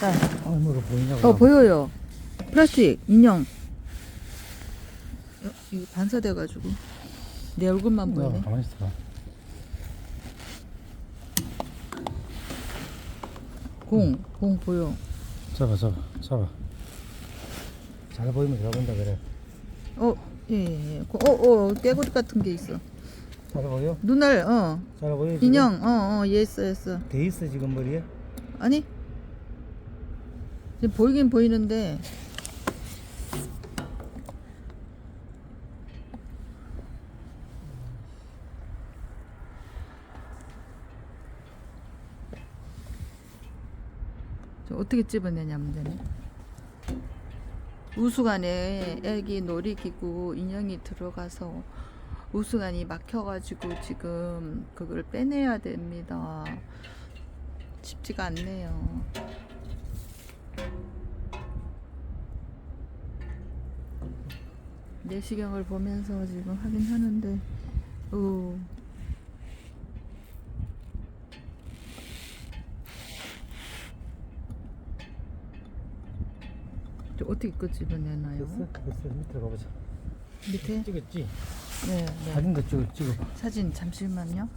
자, 아, 뭐가 보이냐고. 어 보여요. 플라스틱 인형. 어, 이거 반사돼가지고 내 얼굴만 보이네. 어, 가만히 있어 봐. 공, 공 보여. 잡아, 잡아, 잡아. 잘 보이면 잘 본다 그래. 어, 예, 예, 예. 고- 어, 어, 깨구리 같은 게 있어. 잘 보여? 눈알, 어, 잘 보여? 지금? 인형, 어, 어, 얘있어, 얘있어. 돼 있어 지금 머리에? 아니, 보이긴 보이는데 저 어떻게 집어내냐 문제네. 우수관에 애기 놀이기구 인형이 들어가서 우수관이 막혀가지고 지금 그걸 빼내야 됩니다. 쉽지가 않네요. 내시경을 보면서 지금 하긴 하는데, 어. 저 어떻게 끄집어내나요? 됐어? 됐어. 밑으로 가보자. 밑에? 찍었지? 네, 네. 사진도 찍어, 찍어봐. 사진 잠시만요.